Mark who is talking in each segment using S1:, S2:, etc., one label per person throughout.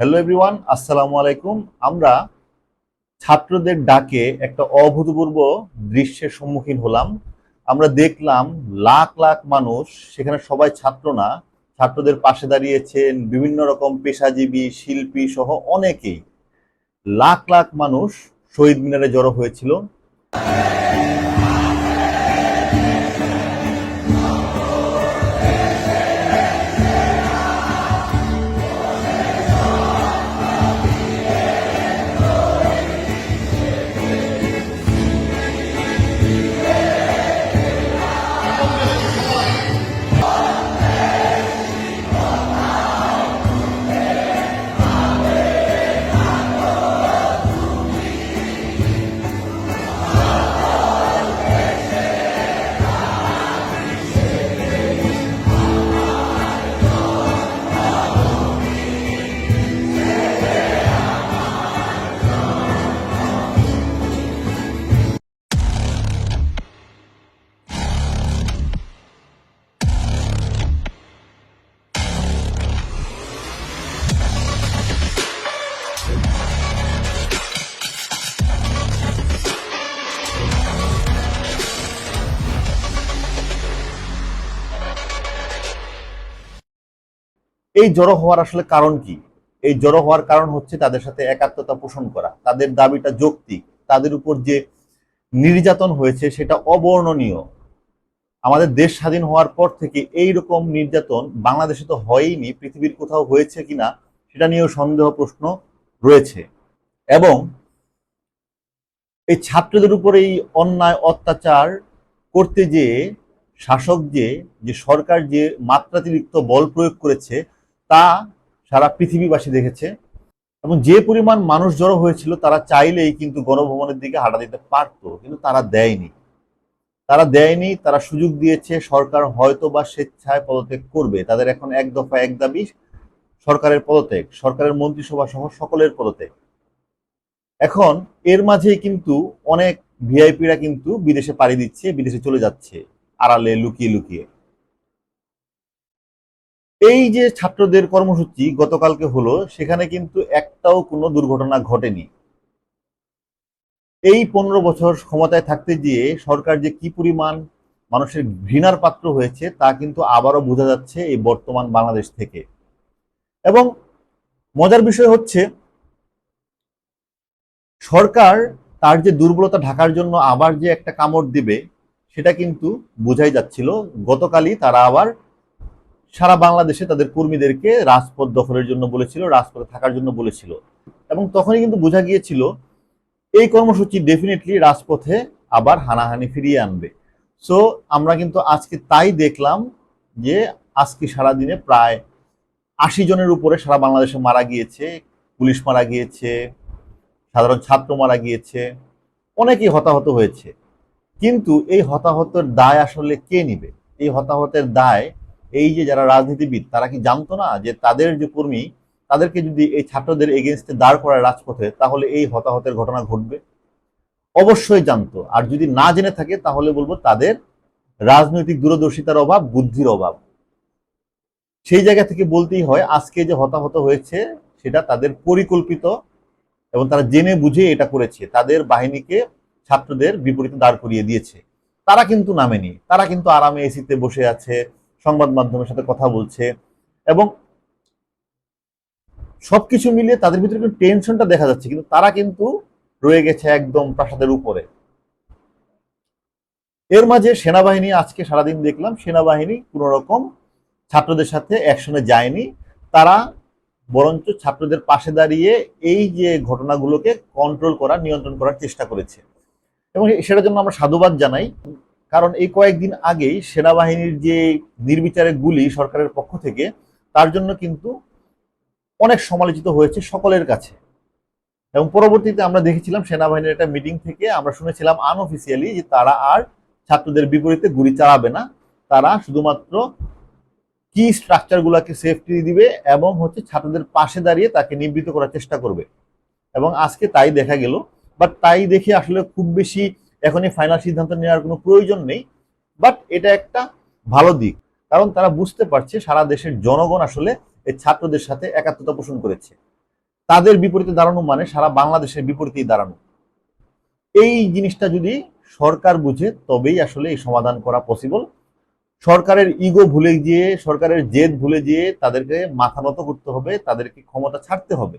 S1: Hello everyone আসসালামু আলাইকুম। আমরা ছাত্রদের ডাকে একটা অভূতপূর্ব দৃশ্যের সম্মুখীন হলাম। আমরা দেখলাম লাখ লাখ মানুষ, সেখানে সবাই ছাত্র না, ছাত্রদের পাশে দাঁড়িয়েছেন বিভিন্ন রকম পেশাজীবী, শিল্পী সহ অনেকেই। লাখ লাখ মানুষ শহীদ মিনারে জড়ো হয়েছিল। এই জড়ো হওয়ার আসলে কারণ কি? এই জড়ো হওয়ার কারণ হচ্ছে তাদের সাথে একাত্মতা পোষণ করা। তাদের দাবিটা যৌক্তিক। তাদের উপর যে নির্যাতন হয়েছে সেটা অবর্ণনীয়। আমাদের দেশ স্বাধীন হওয়ার পর থেকে এই রকম নির্যাতন বাংলাদেশে তো হয়ইনি, পৃথিবীর কোথাও হয়েছে কিনা সেটা নিয়েও সন্দেহ প্রশ্ন রয়েছে। এবং এই ছাত্রদের উপর এই অন্যায়, অত্যাচার করতে যে শাসক যে যে সরকার যে মাত্রাতিরিক্ত বল প্রয়োগ করেছে তা সারা পৃথিবীবাসী দেখেছে। এবং যে পরিমাণ মানুষ জড়ো হয়েছিল, তারা চাইলেই কিন্তু গণভবনের দিকে হাঁটা দিতে পারতো, কিন্তু তারা দেয়নি। তারা দেয়নি, তারা সুযোগ দিয়েছে, সরকার হয়তো বা স্বেচ্ছায় পদত্যাগ করবে। তাদের এখন এক দফা এক দাবি, সরকারের পদত্যাগ, সরকারের মন্ত্রিসভা সহ সকলের পদত্যাগ। এখন এর মাঝে কিন্তু অনেক ভিআইপিরা কিন্তু বিদেশে পাড়ি দিচ্ছে, বিদেশে চলে যাচ্ছে, আড়ালে লুকিয়ে লুকিয়ে। এই যে ছাত্রদের কর্মসূচি গতকালকে হলো, সেখানে কিন্তু একটাও কোনো দুর্ঘটনা ঘটেনি। এই পনেরো বছর ক্ষমতায় থাকতে গিয়ে সরকার যে কি পরিমাণ মানুষের ঘৃণার পাত্র হয়েছে, তা কিন্তু আবারও বোঝা যাচ্ছে এই বর্তমান বাংলাদেশ থেকে। এবং মজার বিষয় হচ্ছে, সরকার তার যে দুর্বলতা ঢাকার জন্য আবার যে একটা কামড় দিবে, সেটা কিন্তু বোঝাই যাচ্ছিল। গতকালই তারা আবার সারা বাংলাদেশে তাদের কর্মীদেরকে রাজপথ দখলের জন্য বলেছিল, রাজপথে থাকার জন্য বলেছিল। এবং তখনই কিন্তু বোঝা গিয়েছিল, এই কর্মসূচি ডেফিনেটলি রাজপথে আবার হানাহানি ফিরিয়ে আনবে। সো আমরা কিন্তু আজকে তাই দেখলাম যে, আজকে সারাদিনে প্রায় আশি জনের উপরে সারা বাংলাদেশে মারা গিয়েছে, পুলিশ মারা গিয়েছে, সাধারণ ছাত্র মারা গিয়েছে, অনেকেই হতাহত হয়েছে। কিন্তু এই হতাহতের দায় আসলে কে নিবে? এই হতাহতের দায় এই যে যারা রাজনীতিবিদ, তারা কি জানতো না যে তাদের যে কর্মী, তাদেরকে যদি এই ছাত্রদের এগেনস্টে দাঁড় করায় রাজপথে, তাহলে এই হতাহতের ঘটনা ঘটবে? অবশ্যই জানতো। আর যদি না জেনে থাকে, তাহলে বলব তাদের রাজনৈতিক দূরদর্শিতার অভাব, বুদ্ধির অভাব। সেই জায়গা থেকে বলতেই হয়, আজকে যে হতাহত হয়েছে, সেটা তাদের পরিকল্পিত এবং তারা জেনে বুঝে এটা করেছে। তাদের বাহিনীকে ছাত্রদের বিপরীতে দাঁড় করিয়ে দিয়েছে। তারা কিন্তু নামেনি। তারা কিন্তু আরামে এসিতে বসে আছে সংবাদ মাধ্যমের সাথে কথা বলছে এবং সবকিছু মিলিয়ে তাদের ভিতরে কিন্তু টেনশনটা দেখা যাচ্ছে, কিন্তু তারা কিন্তু রয়ে গেছে একদম প্রাসাদের উপরে। এর মাঝে সেনাবাহিনী, আজকে সারাদিন দেখলাম, সেনাবাহিনী কোন রকম ছাত্রদের সাথে অ্যাকশনে যায়নি। তারা বরঞ্চ ছাত্রদের পাশে দাঁড়িয়ে এই যে ঘটনাগুলোকে কন্ট্রোল করার, নিয়ন্ত্রণ করার চেষ্টা করেছে। এবং সেটার জন্য আমরা সাধুবাদ জানাই। কারণ এই কয়েকদিন আগেই সেনাবাহিনীর যে নির্বিচারে গুলি সরকারের পক্ষ থেকে, তার জন্য কিন্তু অনেক সমালোচিত হয়েছে সকলের কাছে। এবং পরবর্তীতে আমরা দেখেছিলাম সেনাবাহিনীর একটা মিটিং থেকে আমরা শুনেছিলাম আনঅফিসিয়ালি যে তারা আর ছাত্রদের বিপরীতে গুলি চালাবে না। তারা শুধুমাত্র কি স্ট্রাকচার গুলাকে সেফটি দিবে এবং হচ্ছে ছাত্রদের পাশে দাঁড়িয়ে তাকে নিবৃত করার চেষ্টা করবে। এবং আজকে তাই দেখা গেল। বাট তাই দেখে আসলে খুব বেশি এখনই ফাইনাল সিদ্ধান্ত নেওয়ার কোনো প্রয়োজন নেই বাট এটা একটা ভালো দিক, কারণ তারা বুঝতে পারছে সারা দেশের জনগণ আসলে এই ছাত্রদের সাথে একাত্মতা পোষণ করেছে। তাদের বিপরীতে দাঁড়ানো মানে সারা বাংলাদেশের বিপরীতেই দাঁড়ানো। এই জিনিসটা যদি সরকার বুঝে, তবেই আসলে এই সমাধান করা পসিবল সরকারের ইগো ভুলে গিয়ে, সরকারের জেদ ভুলে গিয়ে তাদেরকে মাথা নত করতে হবে, তাদেরকে ক্ষমতা ছাড়তে হবে।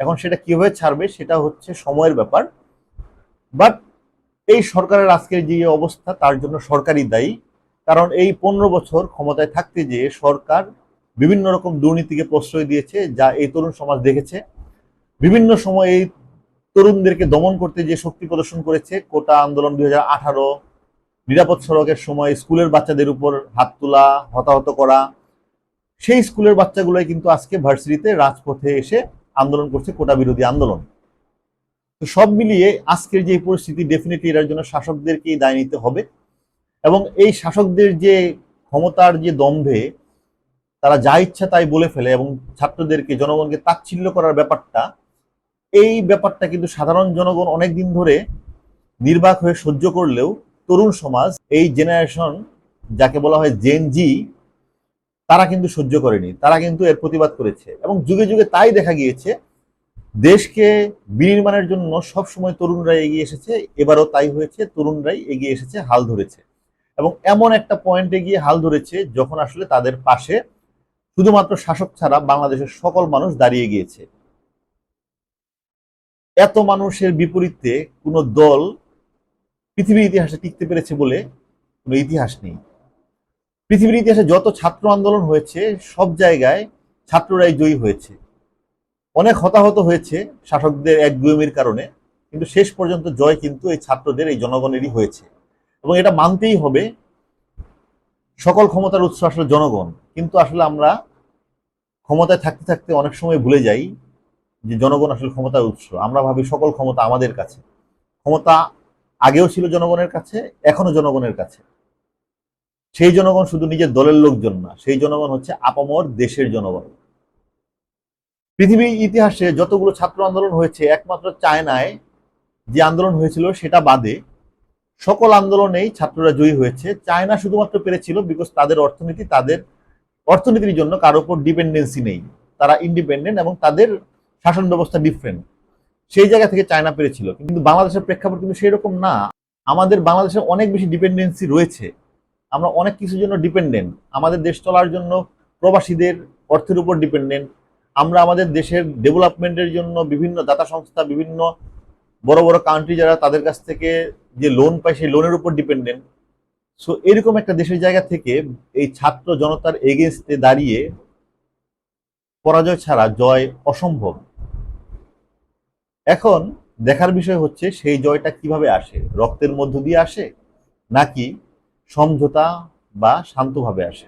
S1: এখন সেটা কীভাবে ছাড়বে, সেটা হচ্ছে সময়ের ব্যাপার। বাট এই সরকারের আজকের যে অবস্থা, তার জন্য সরকারই দায়ী। কারণ এই পনেরো বছর ক্ষমতায় থাকতে যেয়ে সরকার বিভিন্ন রকম দুর্নীতিকে প্রশ্রয় দিয়েছে, যা এই তরুণ সমাজ দেখেছে। বিভিন্ন সময় এই তরুণদেরকে দমন করতে যে শক্তি প্রদর্শন করেছে। কোটা আন্দোলন দুই নিরাপদ সড়কের সময় স্কুলের বাচ্চাদের উপর হাত তোলা, হতাহত করা। সেই স্কুলের বাচ্চাগুলোই কিন্তু আজকে ভার্সিটিতে রাজপথে এসে আন্দোলন করছে, কোটা বিরোধী আন্দোলন। তো সব মিলিয়ে আজকের যে পরিস্থিতি ডেফিনেটলি এটার জন্য শাসকদেরকেই দায় নিতে হবে এবং এই শাসকদের যে ক্ষমতার যে দম্ভে তারা যা ইচ্ছা তাই বলে ফেলে এবং ছাত্রদেরকে, জনগণকে তাচ্ছিল্য করার ব্যাপারটা, এই ব্যাপারটা কিন্তু সাধারণ জনগণ অনেক দিন ধরে নির্বাক হয়ে সহ্য করলেও তরুণ সমাজ, এই জেনারেশন যাকে বলা হয় জেন জি তারা কিন্তু সহ্য করেনি। তারা কিন্তু এর প্রতিবাদ করেছে এবং যুগে যুগে তাই দেখা গিয়েছে দেশকে বিনির্মাণের জন্য সব সময় তরুণরা এগিয়ে এসেছে, এবারও তাই হয়েছে, তরুণরাই এগিয়ে এসেছে, হাল ধরেছে। এবং এমন একটা পয়েন্টে গিয়ে হাল ধরেছে যখন আসলে তাদের পাশে শুধুমাত্র শাসক ছাড়া বাংলাদেশের সকল মানুষ দাঁড়িয়ে গিয়েছে। এত মানুষের বিপরীতে কোনো দল পৃথিবীর ইতিহাসে টিকতে পেরেছে বলে কোনো ইতিহাস নেই। পৃথিবীর ইতিহাসে যত ছাত্র আন্দোলন হয়েছে, সব জায়গায় ছাত্ররাই জয়ী হয়েছে। অনেক হতাহত হয়েছে শাসকদের এক গুয়েমির কারণে, কিন্তু শেষ পর্যন্ত জয় কিন্তু এই ছাত্রদের, এই জনগণেরই হয়েছে। এবং এটা মানতেই হবে, সকল ক্ষমতার উৎস আসলে জনগণ, কিন্তু আসলে আমরা ক্ষমতায় থাকতে থাকতে অনেক সময় ভুলে যাই যে জনগণ আসলে ক্ষমতার উৎস। আমরা ভাবি সকল ক্ষমতা আমাদের কাছে। ক্ষমতা আগেও ছিল জনগণের কাছে, এখনও জনগণের কাছে। সেই জনগণ শুধু নিজের দলের লোকজন না, সেই জনগণ হচ্ছে আপামর দেশের জনগণ। পৃথিবীর ইতিহাসে যতগুলো ছাত্র আন্দোলন হয়েছে, একমাত্র চায়নায় যে আন্দোলন হয়েছিল সেটা বাদে সকল আন্দোলনেই ছাত্ররা জয়ী হয়েছে। চায়না শুধুমাত্র পেরেছিল বিকজ তাদের অর্থনীতি, তাদের অর্থনীতির জন্য কারও উপর ডিপেন্ডেন্সি নেই। তারা ইন্ডিপেন্ডেন্ট এবং তাদের শাসন ব্যবস্থা ডিফারেন্ট সেই জায়গা থেকে চায়না পেরেছিল। কিন্তু বাংলাদেশের প্রেক্ষাপট কিন্তু সেই রকম না। আমাদের বাংলাদেশে অনেক বেশি ডিপেন্ডেন্সি রয়েছে। আমরা অনেক কিছুর জন্য ডিপেন্ডেন্ট আমাদের দেশ চলার জন্য প্রবাসীদের অর্থের উপর ডিপেন্ডেন্ট আমরা আমাদের দেশের ডেভেলপমেন্টের জন্য বিভিন্ন দাতা সংস্থা, বিভিন্ন বড় বড় কান্ট্রি যারা তাদের কাছ থেকে যে লোন পায়, সেই লোনের উপর ডিপেন্ডেন্ট সো এরকম একটা দেশের জায়গা থেকে এই ছাত্র জনতার এগেনস্টে দাঁড়িয়ে পরাজয় ছাড়া জয় অসম্ভব। এখন দেখার বিষয় হচ্ছে সেই জয়টা কীভাবে আসে? রক্তের মধ্য দিয়ে আসে নাকি সমঝোতা বা শান্তভাবে আসে?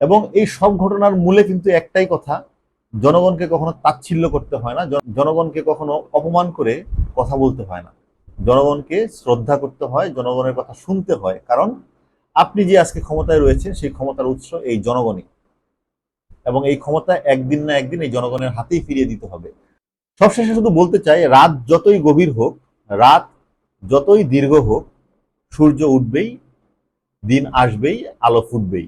S1: এবং এই সব ঘটনার মূলে কিন্তু একটাই কথা, জনগণকে কখনো তাচ্ছিল্য করতে হয় না জনগণকে কখনো অপমান করে কথা বলতে হয় না। জনগণকে শ্রদ্ধা করতে হয়, জনগণের কথা শুনতে হয়। কারণ আপনি যে আজকে ক্ষমতায় রয়েছেন, সেই ক্ষমতার উৎস এই জনগণই। এবং এই ক্ষমতা একদিন না একদিন এই জনগণের হাতেই ফিরিয়ে দিতে হবে। সবশেষে শুধু বলতে চাই, রাত যতই গভীর হোক, রাত যতই দীর্ঘ হোক, সূর্য উঠবেই, দিন আসবেই, আলো ফুটবেই।